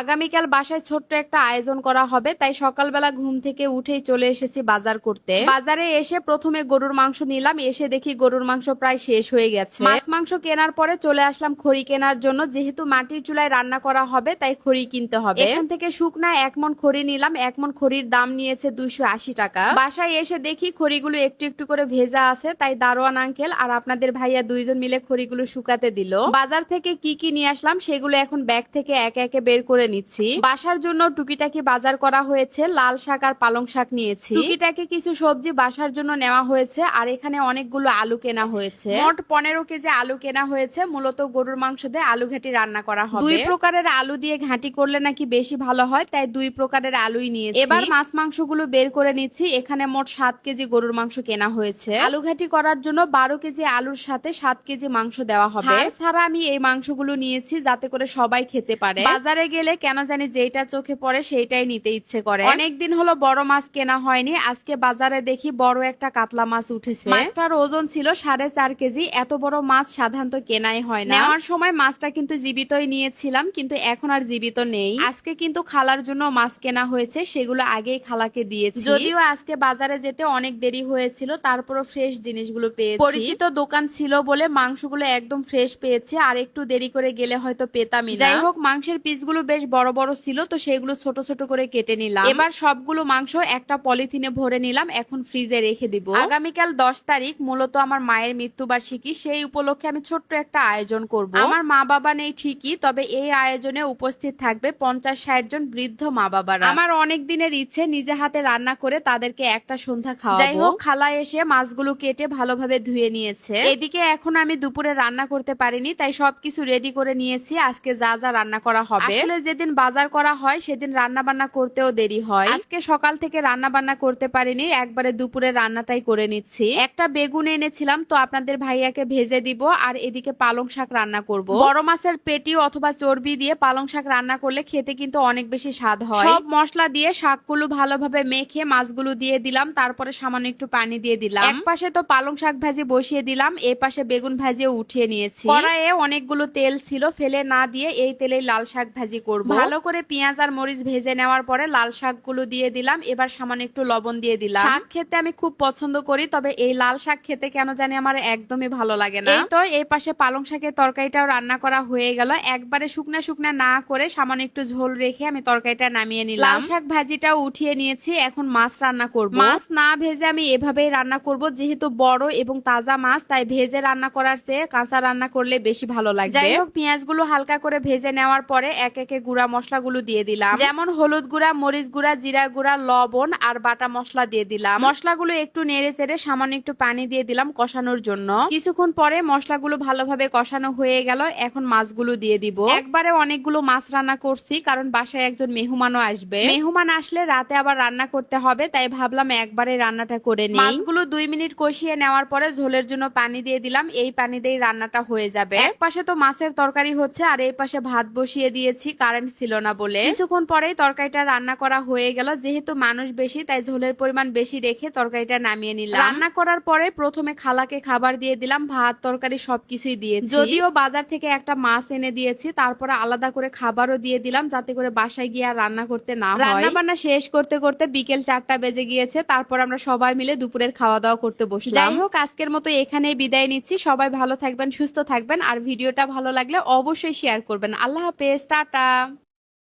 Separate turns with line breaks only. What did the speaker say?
আগামীকাল বাসায় ছোট্ট একটা আয়োজন করা হবে, তাই সকালবেলা ঘুম থেকে উঠেই চলে এসেছি বাজার করতে। বাজারে এসে প্রথমে গরুর মাংস নিলাম, এসে দেখি গরুর মাংস প্রায় শেষ হয়ে গেছে। মাছ মাংস কেনার পরে চলে আসলাম খড়ি কেনার জন্য, যেহেতু মাটির চুলায় রান্না করা হবে, তাই খড়ি কিনতে হবে। এখান থেকে শুকনা এক মন খড়ি নিলাম, এক মন খড়ির দাম নিয়েছে দুইশো আশি টাকা। বাসায় এসে দেখি খড়িগুলো একটু একটু করে ভেজা আছে, তাই দারোয়ান আঙ্কেল আর আপনাদের ভাইয়া দুইজন মিলে খড়িগুলো শুকাতে দিল। বাজার থেকে কি কি নিয়ে আসলাম, সেগুলো এখন ব্যাগ থেকে একে একে বের করে নিচ্ছি। বাসার জন্য টুকিটাকি বাজার করা হয়েছে, লাল শাক আর পালং শাক নিয়েছি। টুকিটাকি কিছু সবজি বাসার জন্য নেওয়া হয়েছে, আর এখানে অনেকগুলো আলু কেনা হয়েছে। মোট পনেরো কেজি আলু কেনা হয়েছে, মূলত গরুর মাংস দিয়ে আলু ঘাটি রান্না করা হবে। দুই প্রকারের আলু দিয়ে ঘাটি করলে নাকি বেশি ভালো হয়, তাই দুই প্রকারের আলুই নিয়েছি। এবার মাছ মাংসগুলো বের করে নিচ্ছি, এখানে মোট সাত কেজি গরুর মাংস কেনা হয়েছে। আলু ঘাটি করার জন্য বারো কেজি আলুর সাথে সাত কেজি মাংস দেওয়া হবে। ছাড়া আমি এই মাংসগুলো নিয়েছি, যাতে করে সবাই খেতে পারে। বাজারে গেলে কেন জানি যেটা চোখে পড়ে সেইটাই নিতে ইচ্ছে করে। অনেকদিন হলো বড় মাছ কেনা হয়নি, আজকে বাজারে দেখি বড় একটা কাতলা মাছ উঠেছে। মাছটার ওজন ছিল সাড়ে চার কেজি, এত বড় মাছ সাধারণত কেনাই হয় না। নেওয়ার সময় মাছটা কিন্তু জীবিতই নিয়েছিলাম, কিন্তু এখন আর জীবিত নেই। আজকে কিন্তু খালার জন্য মাছ কেনা হয়েছে, সেগুলো আগেই খালাকে দিয়েছি। যদিও আজকে বাজারে যেতে অনেক দেরি হয়েছিল, তারপরও ফ্রেশ জিনিসগুলো পেয়েছি। পরিচিত দোকান ছিল বলে মাংসগুলো একদম ফ্রেশ পেয়েছে, আর একটু দেরি করে গেলে হয়তো পেতামই যাই হোক, মাংসের পিসগুলো বেশ বড় বড় ছিল তো সেগুলো ছোট ছোট করে কেটে নিলাম। এবার সবগুলো মাংস একটা পলিথিনে ভরে নিলাম এখন ফ্রিজে রেখে দিব। আগামীকাল দশ তারিখ মূলত আমার মায়ের মৃত্যুবার্ষিকী সেই উপলক্ষে আমি ছোট্ট একটা আয়োজন করব। আমার মা বাবা নেই ঠিকই তবে এই আয়োজনে উপস্থিত থাকবে পঞ্চাশ ষাট জন বৃদ্ধ মা বাবারা আমার অনেক দিনের ইচ্ছে নিজে হাতে রান্না করে তাদেরকে একটা সন্ধ্যা খাওয়া যাই হোক খালা এসে মাছগুলো কেটে ভালোভাবে ধুয়ে নিয়েছে। এদিকে এখন আমি দুপুরে রান্না করতে পারিনি তাই সবকিছু রেডি করে নিয়েছি আজকে যা যা রান্না করা হবে। আসলে যেদিন বাজার করা হয়, সেদিন রান্না বান্না করতেও দেরি হয়। আজকে সকাল থেকে রান্না বান্না করতে পারিনি, একবারে দুপুরে রান্নাটাই করে নিচ্ছি। একটা বেগুন এনেছিলাম, তো আপনাদের ভাইয়াকে ভেজে দিব, আর এদিকে পালং শাক রান্না করব। বড় মাছের পেটি অথবা চর্বি দিয়ে পালং শাক রান্না করলে খেতে কিন্তু অনেক বেশি স্বাদ হয়। সব মশলা দিয়ে শাকগুলো ভালোভাবে মেখে মাছগুলো দিয়ে দিলাম, তারপরে সামান্য একটু পানি দিয়ে দিলাম। এক পাশে তো পালং শাক ভাজি বসিয়ে দিলাম এই পাশে বেগুন ভাজিও উঠিয়ে নিয়েছি। কড়াইয়ে অনেকগুলো তেল ছিল, ফেলে না দিয়ে এই তেলে লাল শাক ভাজি করব। ভালো করে পেঁয়াজ আর মরিচ ভেজে নেওয়ার পরে লাল শাকগুলো দিয়ে দিলাম। এবার সামান্য একটু লবণ দিয়ে দিলাম। শাক খেতে আমি খুব পছন্দ করি তবে এই লাল শাক খেতে কেন জানি আমার একদমই ভালো লাগে না। তো এই পাশে পালং শাকের তরকারিটাও রান্না করা হয়ে গেল। একবারে শুকনা শুকনা না করে সামান্য একটু ঝোল রেখে আমি তরকারিটা নামিয়ে নিলাম। লাল শাক ভাজিটাও উঠিয়ে নিয়েছি এখন মাছ রান্না করব। মাছ না ভেজে আমি এভাবেই রান্না করব। যেহেতু বড় এবং তাজা মাছ তাই ভেজে রান্না করার চেয়ে কাঁচা রান্না করলে বেশি ভালো লাগে যাই হোক পেঁয়াজগুলো হালকা করে ভেজে নেওয়ার পরে এক একে গুঁড়া মশলাগুলো দিয়ে দিলাম। যেমন হলুদ গুঁড়া, মরিচ গুঁড়া, জিরা গুঁড়া, লবণ আর বাটা মশলা দিয়ে দিলাম। মশলাগুলো একটু নেড়ে চেড়ে সামান্য একটু পানি দিয়ে দিলাম কষানোর জন্য। কিছুক্ষণ পরে মশলাগুলো ভালোভাবে কষানো হয়ে গেল। এখন মাছগুলো দিয়ে দিব। একবারে অনেকগুলো মাছ রান্না করছি, কারণ বাসায় একজন মেহমানও আসবে। মেহমান আসলে রাতে আবার রান্না করতে হবে, তাই ভাবলাম একবারে রান্নাটা করে নিই। মাছগুলো দুই মিনিট কষিয়ে নেওয়ার পরে ঝোলের জন্য পানি দিয়ে দিলাম। এই পানি দিয়ে রান্নাটা হয়ে যাবে। এক পাশে তো মাছের তরকারি হচ্ছে, আর এই পাশে ভাত বসিয়ে দিয়েছি কারেন্ট ছিল না বলে। কিছুক্ষণ পরেই তরকারিটা রান্না করা হয়ে গেল। যেহেতু মানুষ বেশি তাই ঝোলের পরিমাণ বেশি রেখে তরকারিটা নামিয়ে নিলাম। রান্না করার পরে প্রথমে খালাকে খাবার দিয়ে দিলাম ভাত তরকারি সবকিছুই দিয়েছি। যদিও বাজার থেকে একটা মাছ এনে দিয়েছি তারপরে আলাদা করে খাবারও দিয়ে দিলাম যাতে করে বাসায় গিয়ে আর রান্না করতে না হয়। রান্না বান্না শেষ করতে করতে বিকেল চারটা বেজে গিয়েছে তারপর আমরা সবাই মিলে দুপুরের খাওয়া দাওয়া করতে বসি যাই হোক আজকের মতো এখানেই বিদায় নিচ্ছি। সবাই ভালো থাকবেন সুস্থ থাকবেন আর ভিডিওটা ভালো লাগলে অবশ্যই শেয়ার করবেন। আল্লাহ হাফেজ টাটা।